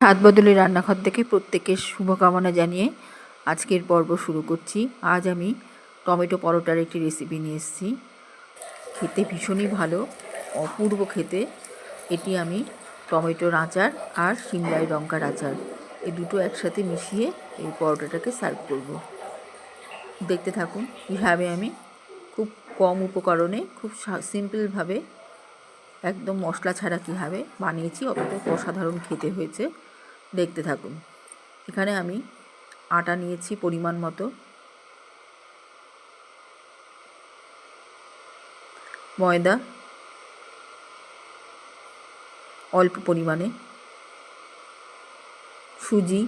হাত বদলে রান্নাঘর থেকে প্রত্যেকের শুভকামনা জানিয়ে আজকের পর্ব শুরু করছি। আজ আমি টমেটো পরোটার একটি রেসিপি নিয়ে এসেছি। খেতে ভীষণই ভালো, অপূর্ব খেতে। এটি আমি টমেটোর আচার আর সিমলাই লঙ্কার আচার। এই দুটো একসাথে মিশিয়ে এই পরোটাটাকে সার্ভ করব। দেখতে থাকুন, কীভাবে আমি খুব কম উপকরণে, খুব সিম্পলভাবে একদম মশলা ছাড়া কীভাবে বানিয়েছি, অতটা অসাধারণ খেতে হয়েছে। দেখতে থাকুন। এখানে আমি আটা নিয়েছি পরিমাণ মতো। ময়দা অল্প পরিমাণে। সুজি,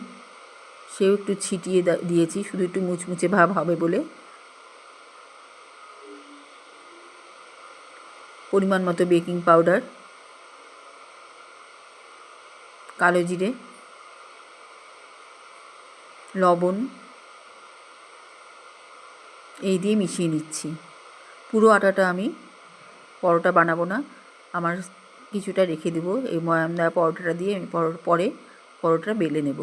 সেও একটু ছিটিয়ে দিয়েছি, শুধু একটু মুচমুচে ভাব হবে বলে। পরিমাণ মতো বেকিং পাউডার। কালো জিরে। লবণ এই দিয়ে মিশিয়ে নিচ্ছি। পুরো আটাটা আমি পরোটা বানাবো না। আমার কিছুটা রেখে দেবো। এই ময়াম দেওয়া পরোটাটা দিয়ে আমি পরে পরোটা বেলে নেব।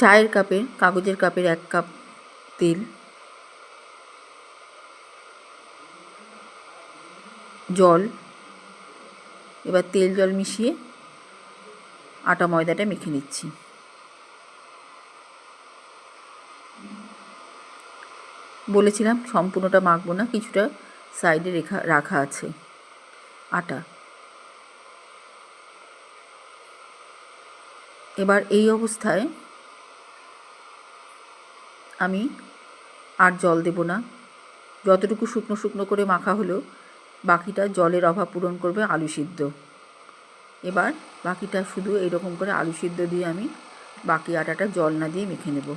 চায়ের কাপের কাগজের কাপের এক কাপ তেল জল। এবার তেল জল মিশিয়ে আটা ময়দাটা মেখে নিচ্ছি। বলেছিলাম সম্পূর্ণটা মাখবো না, কিছুটা সাইডে রেখা, রাখা আছে আটা। এবার এই অবস্থায় আমি আর জল দেব না। যতটুকু শুকনো শুকনো করে মাখা হলো বাকিটা জলের অভাব পূরণ করবে আলু সিদ্ধ। এবার বাকিটা শুধু এরকম করে আলু সিদ্ধ দিয়ে আমি বাকি আটাটা জল না দিয়ে মেখে নেব।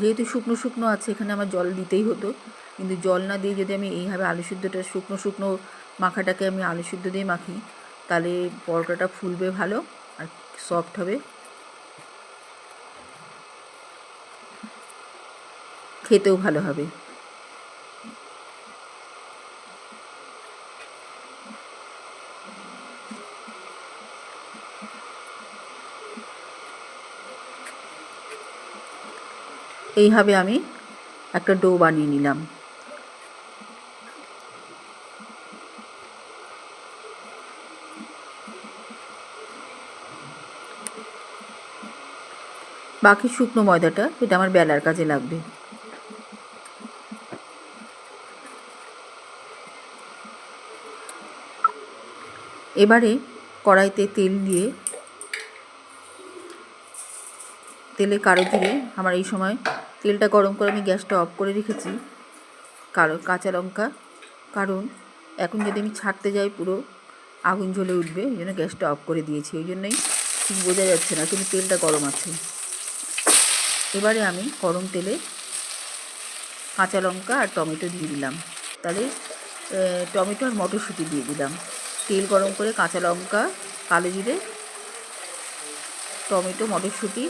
যেহেতু শুকনো শুকনো আছে, এখানে আমার জল দিতেই হতো। কিন্তু জল না দিয়ে যদি আমি এইভাবে আলু সিদ্ধটা শুকনো শুকনো মাখাটাকে আমি আলু সিদ্ধ দিয়ে মাখি, তাহলে পরোটাটা ফুলবে ভালো আর সফট হবে। খেতেও ভালো হবে। এইভাবে আমি একটা ডো বানিয়ে নিলাম। বাকি শুকনো ময়দাটা এটা আমার বেলার কাজে লাগবে। এবারে কড়াইতে তেল দিয়ে তেলে কারও দিয়ে আমার এই সময় তেলটা গরম করে আমি গ্যাসটা অফ করে রেখেছি কালো কাঁচা লঙ্কা, কারণ এখন যদি আমি ছাড়তে যাই পুরো আগুন জ্বলে উঠবে ওই জন্য গ্যাসটা অফ করে দিয়েছি ওই জন্যই ঠিক বোঝা যাচ্ছে না কিন্তু তেলটা গরম আছে। এবারে আমি গরম তেলে কাঁচা লঙ্কা আর টমেটো দিয়ে দিলাম। তাহলে টমেটো আর মটরশুঁটি দিয়ে দিলাম। তেল গরম করে কাঁচা লঙ্কা, কালো জিরে, টমেটো, মটরশুঁটি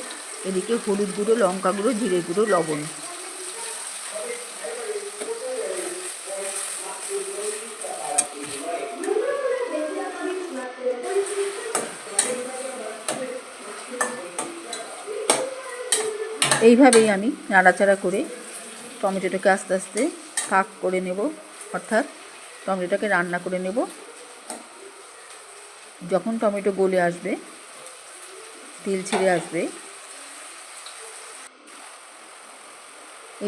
এদিকে হলুদ গুঁড়ো, লঙ্কা গুঁড়ো, জিরে গুঁড়ো, লবণ। এইভাবেই আমি নাড়াচাড়া করে টমেটোটাকে আস্তে আস্তে কাক করে নেব, অর্থাৎ টমেটোটাকে রান্না করে নেব। যখন টমেটো গলে আসবে, তেল ছেড়ে আসবে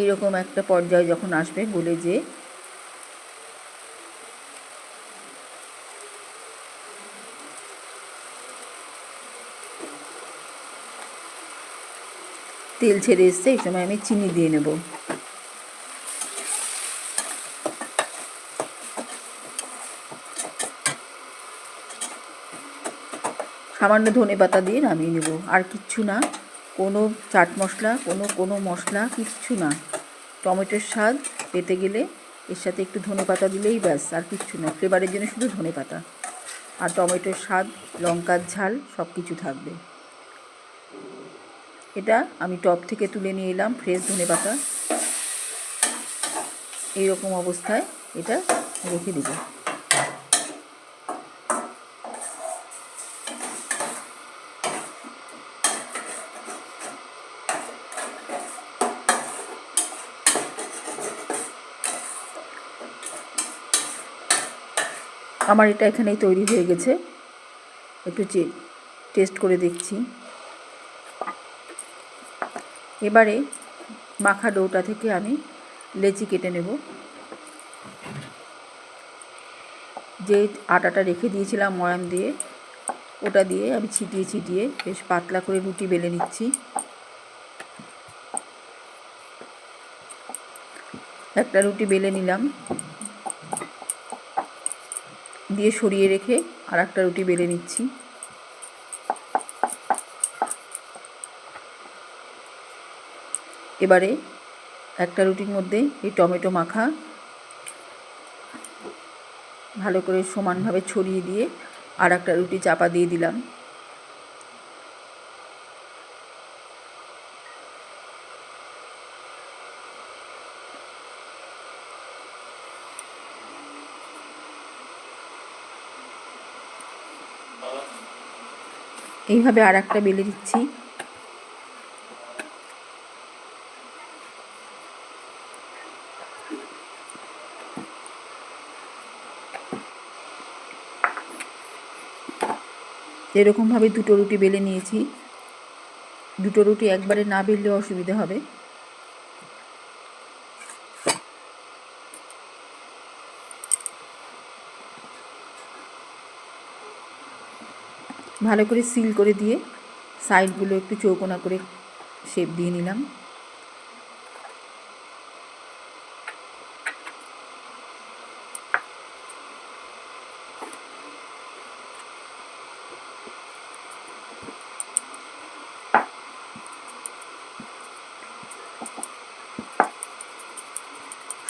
এইরকম একটা পর্যায়ে যখন আসবে গলে যে, তেল ছেড়ে এসছে, এই সময় আমি চিনি দিয়ে নেব। সামান্য ধনে পাতা দিয়ে নামিয়ে নেব, আর কিচ্ছু না। কোনো চাট মশলা, কোনো কোনো মশলা কিচ্ছু না। টমেটোর স্বাদ পেতে গেলে এর সাথে একটু ধনে পাতা দিলেই ব্যাস, আর কিচ্ছু না। ফ্লেভারের জন্য শুধু ধনে পাতা। আর টমেটোর স্বাদ, লঙ্কার ঝাল সব কিছু থাকবে। এটা আমি টপ থেকে তুলে নিয়ে এলাম, ফ্রেশ ধনে পাতা। এইরকম অবস্থায় এটা রেখে দেবো। আমার এটা এখানেই তৈরি হয়ে গেছে। একটু টেস্ট করে দেখছি। এবারে মাখা ডোটা থেকে আমি লেচি কেটে নেব। যে আটাটা রেখে দিয়েছিলাম ময়াম দিয়ে, ওটা দিয়ে আমি ছিটিয়ে ছিটিয়ে বেশ পাতলা করে রুটি বেলে নিচ্ছি। একটা রুটি বেলে নিলাম। দিয়ে সরিয়ে রেখে আর একটা রুটি বেলে নিচ্ছি। এবারে একটা রুটির মধ্যে এই টমেটো মাখা ভালো করে সমানভাবে ছড়িয়ে দিয়ে আর একটা রুটি চাপা দিয়ে দিলাম। এইভাবে আর একটা বেলে দিচ্ছি। এরকমভাবে দুটো রুটি বেলে নিয়েছি। দুটো রুটি একবারে না বেললে অসুবিধা হবে। ভালো করে সিল করে দিয়ে সাইডগুলো একটু চৌকোনা করে শেপ দিয়ে নিলাম।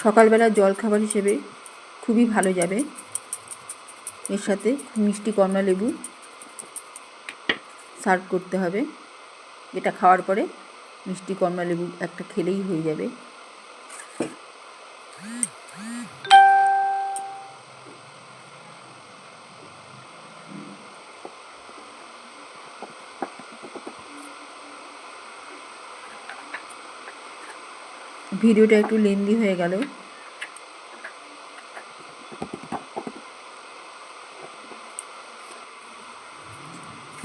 সকালবেলা জলখাবার হিসেবে খুবই ভালো যাবে। এর সাথে মিষ্টি কমলা লেবু সার্ভ করতে হবে। এটা খাওয়ার পরে মিষ্টি কমলা লেবু একটা খেলেই হয়ে যাবে। ভিডিওটা একটু লেন্দি হয়ে গেল।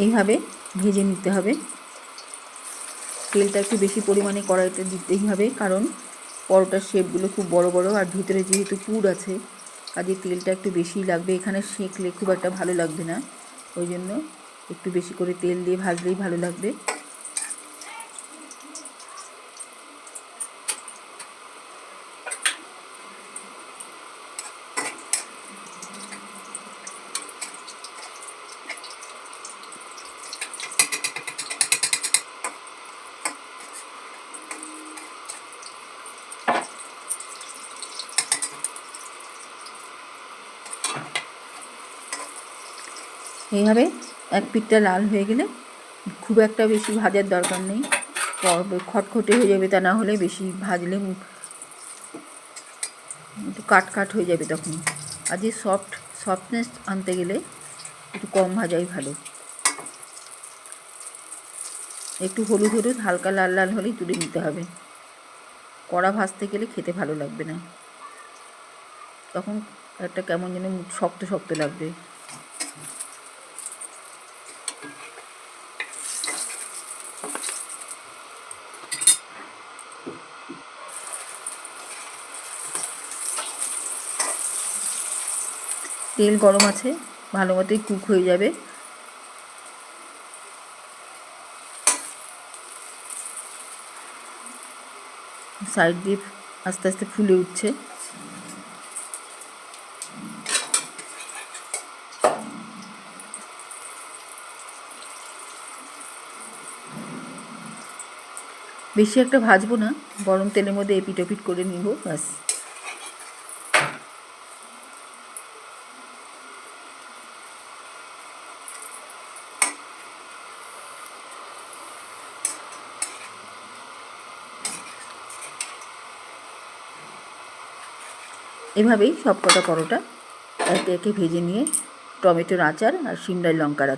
এইভাবে ভেজে নিতে হবে। তেলটা একটু বেশি পরিমাণে কড়াইতে দিতেই হবে, কারণ পরোটার শেপগুলো খুব বড় বড় আর ভিতরে যেহেতু পুর আছে, কাজে তেলটা একটু বেশিই লাগবে। এখানে সেঁকলে খুব একটা ভালো লাগবে না, ওই জন্য একটু বেশি করে তেল দিয়ে ভাজলেই ভালো লাগবে। এইভাবে এক পিঠটা লাল হয়ে গেলে খুব একটা বেশি ভাজার দরকার নেই। খটখটে হয়ে যাবে তা না হলে বেশি ভাজলে একটু কাট কাট হয়ে যাবে তখন। আর যে সফট সফটনেস আনতে গেলে একটু কম ভাজাই ভালো। একটু হলুদ হলুদ, হালকা লাল লাল হলেই তুলে নিতে হবে। কড়া ভাজতে গেলে খেতে ভালো লাগবে না। তখন একটা কেমন যেন শক্ত শক্ত লাগবে। তেল গরম আছে, ভালো মতোই কুক হয়ে যাবে। সাইড দিয়ে আস্তে আস্তে ফুলে উঠছে। বেশি একটা ভাজবো না, গরম তেলের মধ্যে এপিট ওপিট করে নিব, ব্যাস। এভাবেই সব কটা পরোটা একে একে ভেজে নিয়ে টমেটোর আচার আর সিমলার লঙ্কার